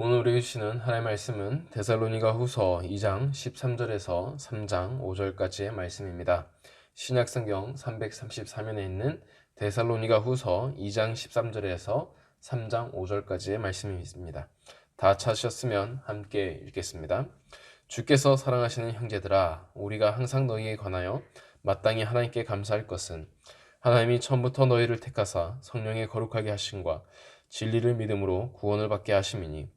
오늘 우리 주시는 하나님의 말씀은 데살로니가 후서 2장 13절에서 3장 5절까지의 말씀입니다. 신약성경 334면에 있는 데살로니가 후서 2장 13절에서 3장 5절까지의 말씀입니다. 다 찾으셨으면 함께 읽겠습니다. 주께서 사랑하시는 형제들아 우리가 항상 너희에 관하여 마땅히 하나님께 감사할 것은 하나님이 처음부터 너희를 택하사 성령의 거룩하게 하심과 진리를 믿음으로 구원을 받게 하심이니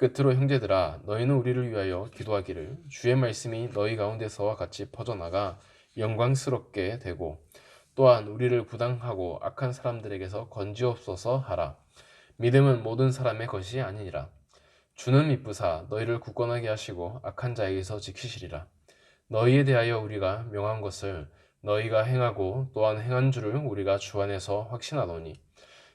끝으로 형제들아 너희는 우리를 위하여 기도하기를 주의 말씀이 너희 가운데서와 같이 퍼져나가 영광스럽게 되고 또한 우리를 부당하고 악한 사람들에게서 건지옵소서 하라. 믿음은 모든 사람의 것이 아니니라. 주는 미쁘사 너희를 굳건하게 하시고 악한 자에게서 지키시리라. 너희에 대하여 우리가 명한 것을 너희가 행하고 또한 행한 줄을 우리가 주 안에서 확신하노니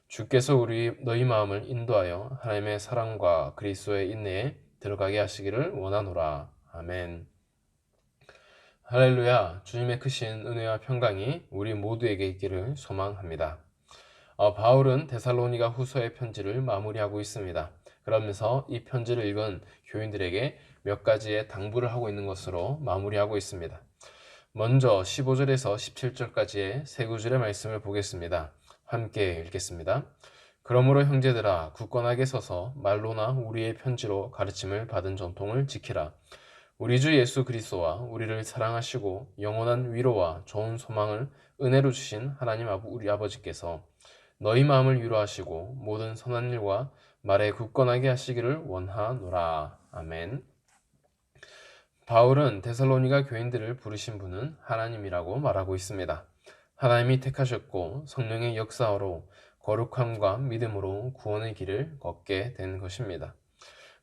주께서 우리 너희 마음을 인도하여 하나님의 사랑과 그리스도의 인내에 들어가게 하시기를 원하노라. 아멘. 할렐루야. 주님의 크신 은혜와 평강이 우리 모두에게 있기를 소망합니다. 어, 바울은 데살로니가 후서의 편지를 마무리하고 있습니다. 그러면서 이 편지를 읽은 교인들에게 몇 가지의 당부를 하고 있는 것으로 마무리하고 있습니다. 먼저 15절에서 17절까지의 세 구절의 말씀을 보겠습니다. 함께 읽겠습니다. 그러므로 형제들아 굳건하게 서서 말로나 우리의 편지로 가르침을 받은 전통을 지키라. 우리 주 예수 그리스도와 우리를 사랑하시고 영원한 위로와 좋은 소망을 은혜로 주신 하나님 우리 아버지께서 너희 마음을 위로하시고 모든 선한 일과 말에 굳건하게 하시기를 원하노라. 아멘. 바울은 데살로니가 교인들을 부르신 분은 하나님이라고 말하고 있습니다. 하나님이 택하셨고 성령의 역사로 거룩함과 믿음으로 구원의 길을 걷게 된 것입니다.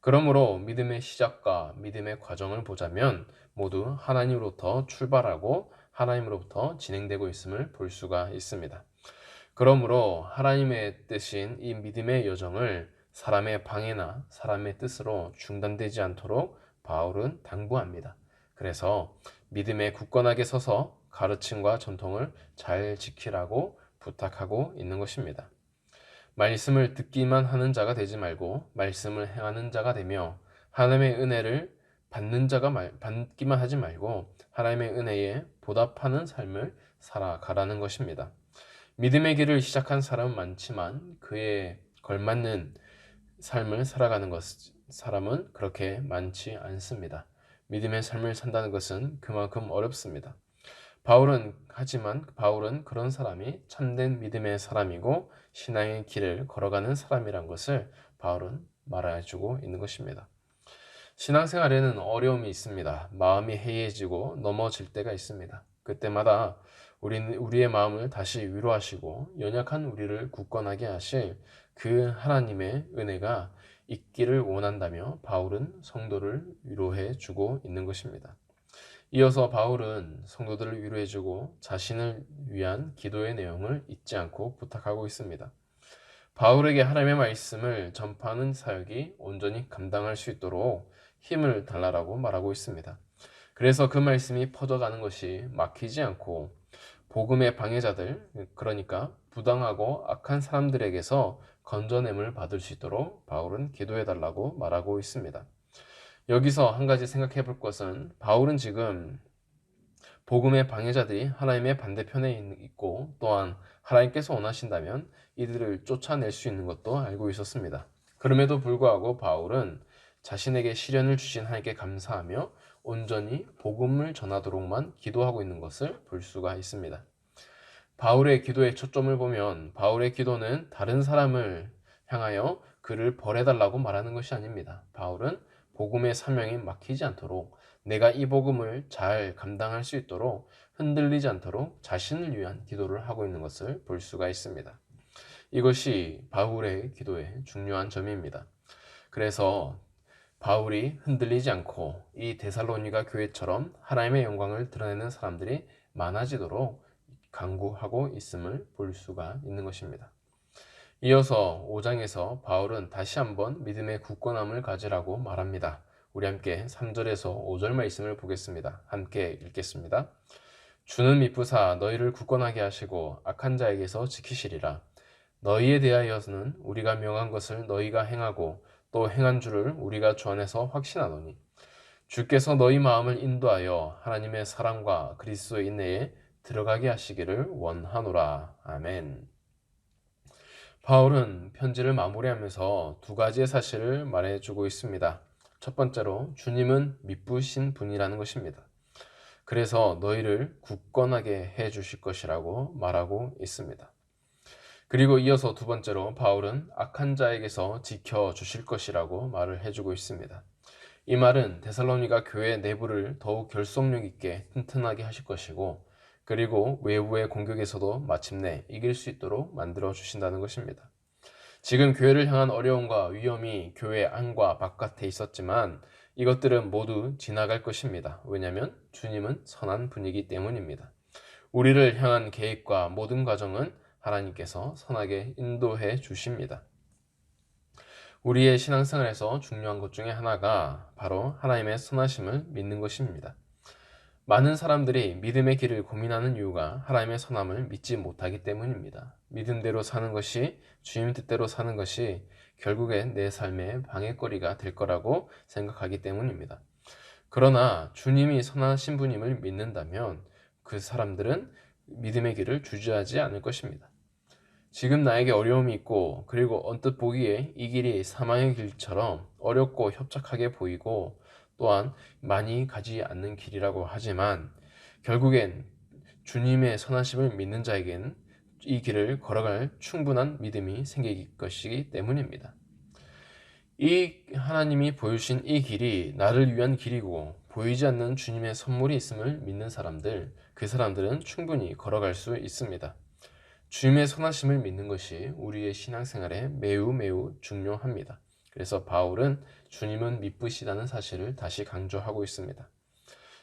그러므로 믿음의 시작과 믿음의 과정을 보자면 모두 하나님으로부터 출발하고 하나님으로부터 진행되고 있음을 볼 수가 있습니다. 그러므로 하나님의 뜻인 이 믿음의 여정을 사람의 방해나 사람의 뜻으로 중단되지 않도록 바울은 당부합니다. 그래서 믿음에 굳건하게 서서 가르침과 전통을 잘 지키라고 부탁하고 있는 것입니다. 말씀을 듣기만 하는 자가 되지 말고 말씀을 행하는 자가 되며 하나님의 은혜를 받는 자가 말, 받기만 하지 말고 하나님의 은혜에 보답하는 삶을 살아가라는 것입니다. 믿음의 길을 시작한 사람은 많지만 그에 걸맞는 삶을 살아가는 것 사람은 그렇게 많지 않습니다. 믿음의 삶을 산다는 것은 그만큼 어렵습니다. 바울은 하지만 바울은 그런 사람이 참된 믿음의 사람이고 신앙의 길을 걸어가는 사람이란 것을 바울은 말해주고 있는 것입니다. 신앙생활에는 어려움이 있습니다. 마음이 해이해지고 넘어질 때가 있습니다. 그때마다 우리는 우리의 마음을 다시 위로하시고 연약한 우리를 굳건하게 하실 그 하나님의 은혜가 있기를 원한다며 바울은 성도를 위로해 주고 있는 것입니다. 이어서 바울은 성도들을 위로해 주고 자신을 위한 기도의 내용을 잊지 않고 부탁하고 있습니다. 바울에게 하나님의 말씀을 전파하는 사역이 온전히 감당할 수 있도록 힘을 달라라고 말하고 있습니다. 그래서 그 말씀이 퍼져가는 것이 막히지 않고 복음의 방해자들, 그러니까 부당하고 악한 사람들에게서 건져냄을 받을 수 있도록 바울은 기도해 달라고 말하고 있습니다. 여기서 한 가지 생각해 볼 것은 바울은 지금 복음의 방해자들이 하나님의 반대편에 있고 또한 하나님께서 원하신다면 이들을 쫓아낼 수 있는 것도 알고 있었습니다. 그럼에도 불구하고 바울은 자신에게 시련을 주신 하나님께 감사하며 온전히 복음을 전하도록만 기도하고 있는 것을 볼 수가 있습니다. 바울의 기도의 초점을 보면 바울의 기도는 다른 사람을 향하여 그를 벌해달라고 말하는 것이 아닙니다. 바울은 복음의 사명이 막히지 않도록 내가 이 복음을 잘 감당할 수 있도록 흔들리지 않도록 자신을 위한 기도를 하고 있는 것을 볼 수가 있습니다. 이것이 바울의 기도의 중요한 점입니다. 그래서 바울이 흔들리지 않고 이 데살로니가 교회처럼 하나님의 영광을 드러내는 사람들이 많아지도록 강구하고 있음을 볼 수가 있는 것입니다. 이어서 5장에서 바울은 다시 한번 믿음의 굳건함을 가지라고 말합니다. 우리 함께 3절에서 5절 말씀을 보겠습니다. 함께 읽겠습니다. 주는 미쁘사 너희를 굳건하게 하시고 악한 자에게서 지키시리라. 너희에 대하여는 우리가 명한 것을 너희가 행하고 또 행한 줄을 우리가 주 안에서 확신하노니 주께서 너희 마음을 인도하여 하나님의 사랑과 그리스도의 인내에 들어가게 하시기를 원하노라. 아멘. 바울은 편지를 마무리하면서 두 가지의 사실을 말해주고 있습니다. 첫 번째로 주님은 미쁘신 분이라는 것입니다. 그래서 너희를 굳건하게 해 주실 것이라고 말하고 있습니다. 그리고 이어서 두 번째로 바울은 악한 자에게서 지켜 주실 것이라고 말을 해주고 있습니다. 이 말은 데살로니가 교회 내부를 더욱 결속력 있게 튼튼하게 하실 것이고 그리고 외부의 공격에서도 마침내 이길 수 있도록 만들어 주신다는 것입니다. 지금 교회를 향한 어려움과 위험이 교회 안과 바깥에 있었지만 이것들은 모두 지나갈 것입니다. 왜냐하면 주님은 선한 분이기 때문입니다. 우리를 향한 계획과 모든 과정은 하나님께서 선하게 인도해 주십니다. 우리의 신앙생활에서 중요한 것 중에 하나가 바로 하나님의 선하심을 믿는 것입니다. 많은 사람들이 믿음의 길을 고민하는 이유가 하나님의 선함을 믿지 못하기 때문입니다. 믿음대로 사는 것이 주님 뜻대로 사는 것이 결국엔 내 삶의 방해거리가 될 거라고 생각하기 때문입니다. 그러나 주님이 선하신 분임을 믿는다면 그 사람들은 믿음의 길을 주저하지 않을 것입니다. 지금 나에게 어려움이 있고 그리고 언뜻 보기에 이 길이 사망의 길처럼 어렵고 협착하게 보이고 또한 많이 가지 않는 길이라고 하지만 결국엔 주님의 선하심을 믿는 자에겐 이 길을 걸어갈 충분한 믿음이 생길 것이기 때문입니다. 이 하나님이 보여주신 이 길이 나를 위한 길이고 보이지 않는 주님의 선물이 있음을 믿는 사람들, 그 사람들은 충분히 걸어갈 수 있습니다. 주님의 선하심을 믿는 것이 우리의 신앙생활에 매우 매우 중요합니다. 그래서 바울은 주님은 미쁘시다는 사실을 다시 강조하고 있습니다.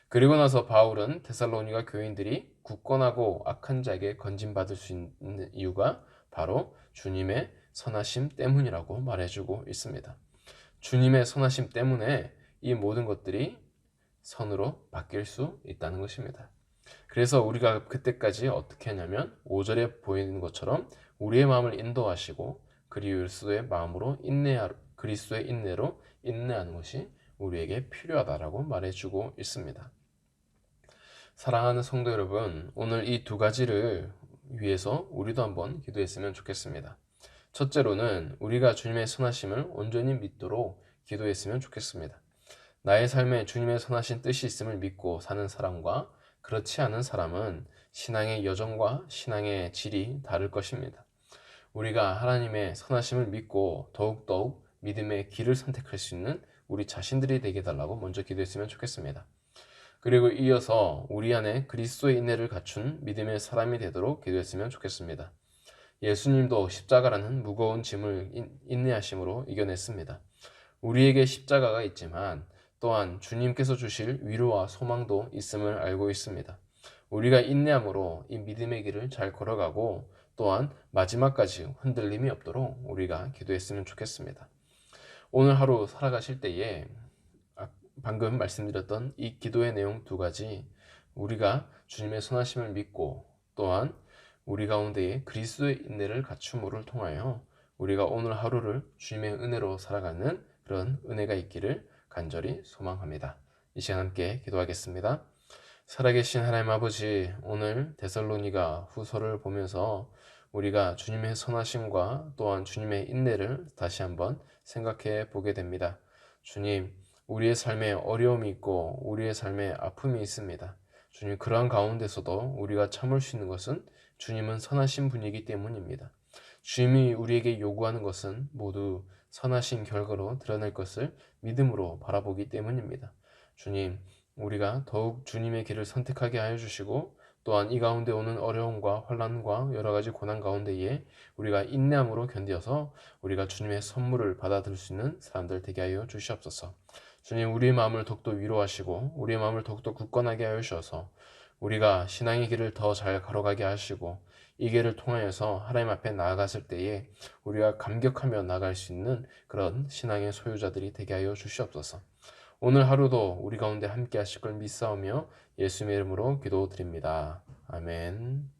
그리고 나서 바울은 데살로니가 교인들이 굳건하고 악한 자에게 건진받을 수 있는 이유가 바로 주님의 선하심 때문이라고 말해주고 있습니다. 주님의 선하심 때문에 이 모든 것들이 선으로 바뀔 수 있다는 것입니다. 그래서 우리가 그때까지 어떻게 하냐면 5절에 보이는 것처럼 우리의 마음을 인도하시고 그리스도의 마음으로 인내하 그리스도의 인내로 인내하는 것이 우리에게 필요하다라고 말해주고 있습니다. 사랑하는 성도 여러분, 오늘 이 두 가지를 위해서 우리도 한번 기도했으면 좋겠습니다. 첫째로는 우리가 주님의 선하심을 온전히 믿도록 기도했으면 좋겠습니다. 나의 삶에 주님의 선하신 뜻이 있음을 믿고 사는 사람과 그렇지 않은 사람은 신앙의 여정과 신앙의 질이 다를 것입니다. 우리가 하나님의 선하심을 믿고 더욱더욱 믿음의 길을 선택할 수 있는 우리 자신들이 되게 달라고 먼저 기도했으면 좋겠습니다. 그리고 이어서 우리 안에 그리스도의 인내를 갖춘 믿음의 사람이 되도록 기도했으면 좋겠습니다. 예수님도 십자가라는 무거운 짐을 인내하심으로 이겨냈습니다. 우리에게 십자가가 있지만 또한 주님께서 주실 위로와 소망도 있음을 알고 있습니다. 우리가 인내함으로 이 믿음의 길을 잘 걸어가고 또한 마지막까지 흔들림이 없도록 우리가 기도했으면 좋겠습니다. 오늘 하루 살아가실 때에 아, 방금 말씀드렸던 이 기도의 내용 두 가지 우리가 주님의 선하심을 믿고 또한 우리 가운데에 그리스도의 인내를 갖춤으로 통하여 우리가 오늘 하루를 주님의 은혜로 살아가는 그런 은혜가 있기를 간절히 소망합니다. 이 시간 함께 기도하겠습니다. 살아계신 하나님 아버지, 오늘 데살로니가 후서를 보면서 우리가 주님의 선하심과 또한 주님의 인내를 다시 한번 생각해 보게 됩니다. 주님, 우리의 삶에 어려움이 있고 우리의 삶에 아픔이 있습니다. 주님, 그러한 가운데서도 우리가 참을 수 있는 것은 주님은 선하신 분이기 때문입니다. 주님이 우리에게 요구하는 것은 모두 선하신 결과로 드러낼 것을 믿음으로 바라보기 때문입니다. 주님, 우리가 더욱 주님의 길을 선택하게 하여 주시고 또한 이 가운데 오는 어려움과 환란과 여러 가지 고난 가운데에 우리가 인내함으로 견디어서 우리가 주님의 선물을 받아들일 수 있는 사람들 되게 하여 주시옵소서. 주님 우리의 마음을 더욱더 위로하시고 우리의 마음을 더욱더 굳건하게 하여 주셔서 우리가 신앙의 길을 더 잘 걸어가게 하시고 이 길을 통하여서 하나님 앞에 나아갔을 때에 우리가 감격하며 나갈 수 있는 그런 신앙의 소유자들이 되게 하여 주시옵소서. 오늘 하루도 우리 가운데 함께 하실 걸 믿사오며 예수님의 이름으로 기도드립니다. 아멘.